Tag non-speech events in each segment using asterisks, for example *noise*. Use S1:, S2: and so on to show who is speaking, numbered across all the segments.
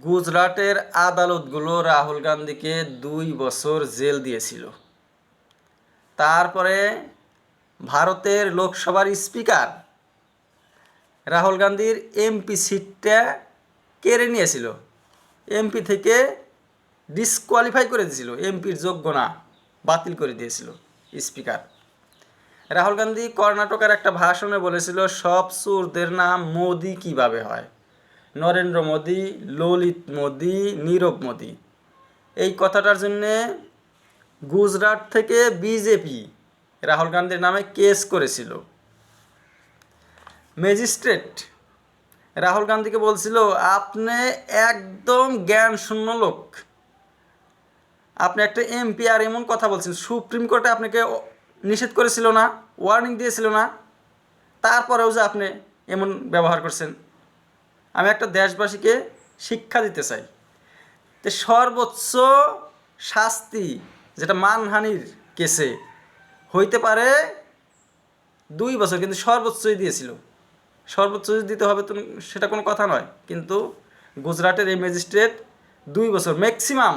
S1: গুজরাটের আদালতগুলো রাহুল গান্ধীকে দুই বছর জেল দিয়েছিল। তারপরে ভারতের লোকসভার স্পিকার রাহুল গান্ধীর এমপি সিটটা কেড়ে নিয়েছিল। এমপি থেকে ডিসকোয়ালিফাই করে দিয়েছিল। এমপির যোগ্য না, বাতিল করে দিয়েছিল স্পিকার। রাহুল গান্ধী কর্ণাটকের একটা ভাষণে বলেছিল, সব চোরদের নাম মোদি কীভাবে হয়? নরেন্দ্র মোদি, ললিত মোদি, নীরব মোদি। এই কথাটার জন্যে গুজরাট থেকে বিজেপি রাহুল গান্ধীর নামে কেস করেছিল। ম্যাজিস্ট্রেট রাহুল গান্ধীকে বলছিল, আপনি একদম জ্ঞান শূন্য লোক। আপনি একটা এমপি আর এমন কথা বলছেন। সুপ্রিম কোর্টে আপনাকে নিষেধ করেছিল না, ওয়ার্নিং দিয়েছিল না। তারপরেও যে আপনি এমন ব্যবহার করছেন। আমি একটা দেশবাসীকে শিক্ষা দিতে চাই। তো সর্বোচ্চ শাস্তি যেটা মানহানির কেসে হইতে পারে দুই বছর, কিন্তু সর্বোচ্চই দিয়েছিল। সর্বোচ্চ দিতে হবে তো সেটা কোনো কথা নয়, কিন্তু গুজরাটের এই ম্যাজিস্ট্রেট দুই বছর ম্যাক্সিমাম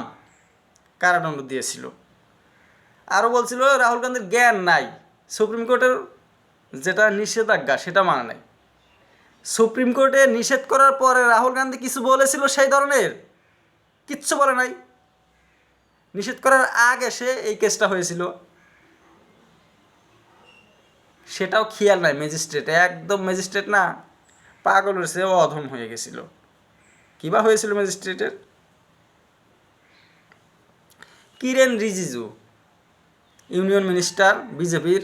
S1: কারাদণ্ড দিয়েছিল। আরও বলছিল, রাহুল গান্ধীর জ্ঞান নাই। সুপ্রিম কোর্টের যেটা নিষেধাজ্ঞা সেটা মানে নাই। সুপ্রিম কোর্টে নিষেধ করার পরে রাহুল গান্ধী কিছু বলেছিল সেই ধরনের? কিচ্ছু বলে নাই। নিষেধ করার আগে সে এই কেসটা হয়েছিল। সেটাও খেয়াল নাই ম্যাজিস্ট্রেট, একদম ম্যাজিস্ট্রেট না পাগলের সে অধম হয়ে গেছিল। কিবা হয়েছিল ম্যাজিস্ট্রেটের? কিরেন রিজিজু, ইউনিয়ন মিনিস্টার, বিজেপির,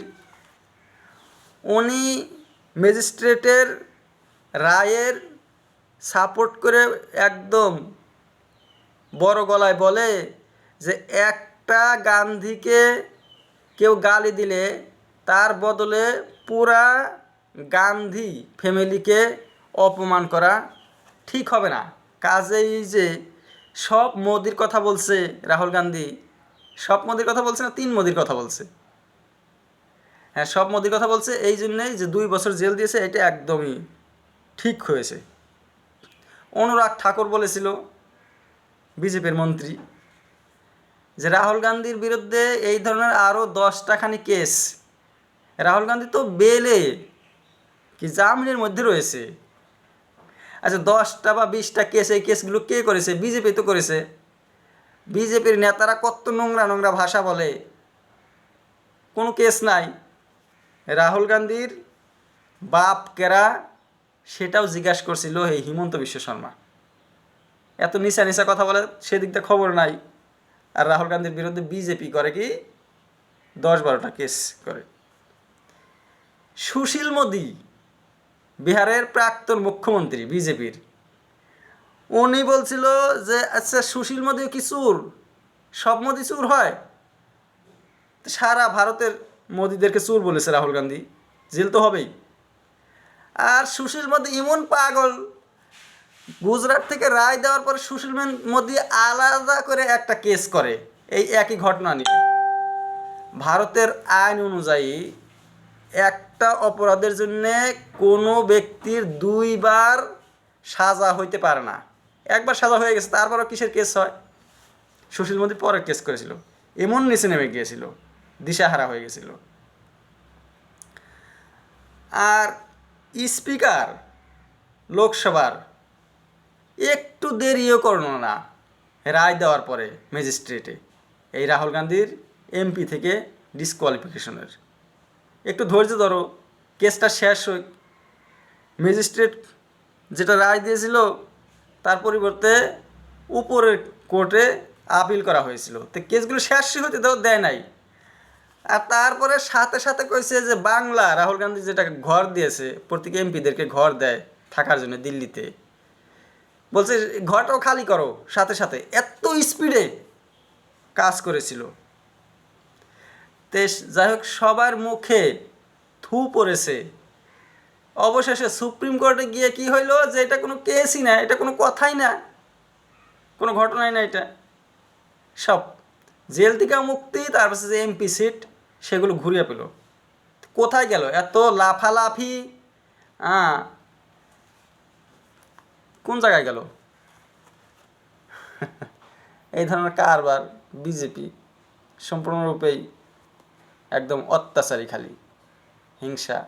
S1: উনি ম্যাজিস্ট্রেটের রায়ের সাপোর্ট করে একদম বড় গলায় বলে যে একটা গান্ধীকে কেউ গালি দিলে তার বদলে পুরা গান্ধী ফ্যামিলিকে অপমান করা ঠিক হবে না। কাজেই যে সব মোদির কথা বলছে রাহুল গান্ধী, সব মোদির কথা বলছে না, তিন মোদির কথা বলছে। হ্যাঁ সব মোদির কথা বলছে এই জন্যেই যে দুই বছর জেল দিয়েছে, এটা একদমই ঠিক হয়েছে। অনুরাগ ঠাকুর বলেছিল, বিজেপির মন্ত্রী, যে রাহুল গান্ধীর বিরুদ্ধে এই ধরনের আরও দশটাখানি কেস, রাহুল গান্ধী তো বেলে, কি জামিনের মধ্যে রয়েছে। আচ্ছা দশটা বা বিশটা কেস, এই কেসগুলো কে করেছে? বিজেপি তো করেছে। বিজেপির নেতারা কত নোংরা নোংরা ভাষা বলে। কোনো কেস নাই। রাহুল গান্ধীর বাপ কেরা সেটাও জিজ্ঞাসা করছিল এই হিমন্ত বিশ্ব শর্মা, এত নিচা নিচা কথা বলে সেদিকটা খবর নাই। আর রাহুল গান্ধীর বিরুদ্ধে বিজেপি করে কি? দশ বারোটা কেস করে। সুশীল মোদি, বিহারের প্রাক্তন মুখ্যমন্ত্রী বিজেপির উনি বলছিল যে আচ্ছা সুশীল মোদিও কি চুর? সব মোদি চুর হয়? সারা ভারতের মোদিদেরকে চুর বলেছে রাহুল গান্ধী। জেল তো হবেই। আর সুশীল মোদি ইমন পাগল। গুজরাট থেকে রায় দেওয়ার পরে সুশীল মোদি আলাদা করে একটা কেস করে। এই একই ঘটনা নিয়ে। ভারতের আইন অনুযায়ী একটা অপরাধের জন্য কোনো ব্যক্তির দুইবার সাজা হইতে পারে না। একবার সাজা হয়ে গেছে, তারপরও কিসের কেস হয়? সুশীল মোদী পরে কেস করেছিল। এমন নিচে নেমে গিয়েছিল, দিশাহারা হয়ে গেছিল। আর স্পিকার, লোকসভার, একটু দেরিও করল না, রায় দেওয়ার পরে ম্যাজিস্ট্রেটে। এই রাহুল গান্ধীর এমপি থেকে ডিসকোয়ালিফিকেশনের। একটু ধৈর্য ধরো, কেসটা শেষ হোক। ম্যাজিস্ট্রেট যেটা রায় দিয়েছিল, তার পরিবর্তে উপরের কোর্টে আপিল করা হয়েছিল। তো কেসগুলো শেষ হতে দেওয়া দেয় নাই। আর তারপরে সাথে সাথে কইছে যে বাংলা রাহুল গান্ধী যেটা ঘর দিয়েছে, প্রত্যেক এমপিদেরকে ঘর দেয় থাকার জন্য দিল্লিতে। বলছে, ঘরটাও খালি করো। সাথে সাথে এত স্পিডে কাজ করেছিল। তে যাই হোক, সবার মুখে থু পড়েছে। অবশেষে সুপ্রিম কোর্টে গিয়ে কি হইল যে এটা কোনো কেসই না, এটা কোনো কথাই না, কোনো ঘটনাই না এটা। সব, জেল থেকে মুক্তি, তারপর যে এমপি সিট সেগুলো ঘুরিয়ে পেল। কোথায় গেল? এত লাফালাফি হ্যাঁ কোন জায়গায় গেল? *laughs* এই ধরনের কারবার বিজেপি সম্পূর্ণরূপেই একদম অত্যাচারী খালি, হিংসা।